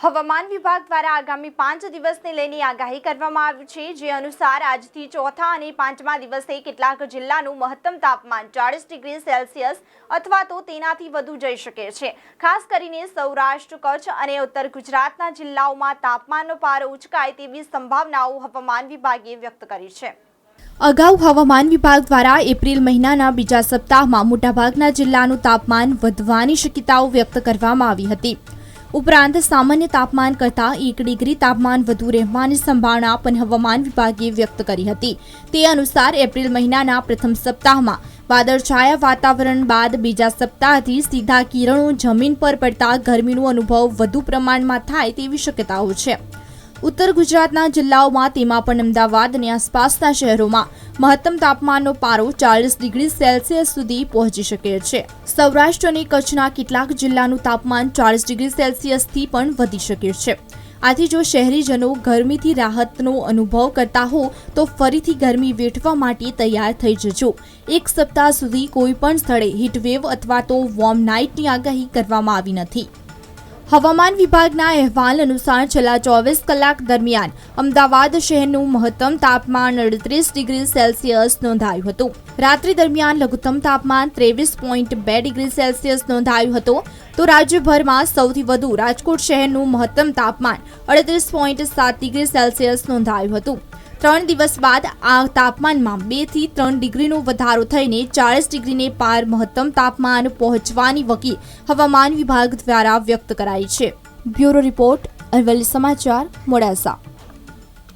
હવામાન વિભાગ દ્વારા આગામી પાંચ દિવસને લઈને આગાહી કરવામાં આવી છે, જે અનુસાર આજથી ચોથા અને પાંચમા દિવસે કેટલાક જિલ્લાનું મહત્તમ તાપમાન ચાળીસ ડિગ્રી સેલ્સિયસ અથવા તો તેનાથી વધુ જઈ શકે છે. ખાસ કરીને સૌરાષ્ટ્ર, કચ્છ અને ઉત્તર ગુજરાતના જિલ્લાઓમાં તાપમાનનો પારો ઉચકાય તેવી સંભાવનાઓ હવામાન વિભાગે વ્યક્ત કરી છે. અગાઉ હવામાન વિભાગ દ્વારા એપ્રિલ મહિનાના બીજા સપ્તાહમાં મોટાભાગના જિલ્લાનું તાપમાન વધવાની શક્યતાઓ વ્યક્ત કરવામાં આવી હતી. ઉપરાંત સામાન્ય તાપમાન કરતાં એક ડિગ્રી તાપમાન વધુ રહેવાની સંભાવના પણ હવામાન વિભાગે વ્યક્ત કરી હતી. તે અનુસાર એપ્રિલ મહિનાના પ્રથમ સપ્તાહમાં વાદળછાયા વાતાવરણ બાદ બીજા સપ્તાહથી સીધા કિરણો જમીન પર પડતા ગરમીનો અનુભવ વધુ પ્રમાણમાં થાય તેવી શક્યતાઓ છે. ઉત્તર ગુજરાતના જિલ્લાઓમાં તેમાં પણ અમદાવાદ અને આસપાસના શહેરોમાં મહત્તમ તાપમાનનો પારો ચાલીસ ડિગ્રી સેલ્સિયસ સુધી પહોંચી શકે છે. સૌરાષ્ટ્ર અને કચ્છના કેટલાક જિલ્લાનું તાપમાન ચાલીસ ડિગ્રી સેલ્સિયસથી પણ વધી શકે છે. આથી જો શહેરીજનો ગરમીથી રાહતનો અનુભવ કરતા હો, તો ફરીથી ગરમી વેઠવા માટે તૈયાર થઈ જજો. એક સપ્તાહ સુધી કોઈ પણ સ્થળે હીટવેવ અથવા તો વોર્મ નાઇટની આગાહી કરવામાં આવી નથી. હવામાન વિભાગના અહેવાલ અનુસાર છેલ્લા ચોવીસ કલાક દરમિયાન અમદાવાદ શહેરનું મહત્તમ તાપમાન અડત્રીસ ડિગ્રી સેલ્સિયસ નોંધાયું હતું. રાત્રિ દરમિયાન લઘુત્તમ તાપમાન ત્રેવીસ પોઈન્ટ બે ડિગ્રી સેલ્સિયસ નોંધાયું હતું. તો રાજ્યભરમાં સૌથી વધુ રાજકોટ શહેરનું મહત્તમ તાપમાન અડત્રીસ પોઈન્ટ સાત ડિગ્રી સેલ્સિયસ નોંધાયું હતું. ત્રણ દિવસ બાદ આ તાપમાનમાં બેથી ત્રણ ડિગ્રીનો વધારો થઈને ચાળીસ ડિગ્રીને પાર મહત્તમ તાપમાન પહોંચવાની વકી હવામાન વિભાગ દ્વારા વ્યક્ત કરાઈ છે. બ્યુરો રિપોર્ટ અરવલ્લી સમાચાર મોડાસા.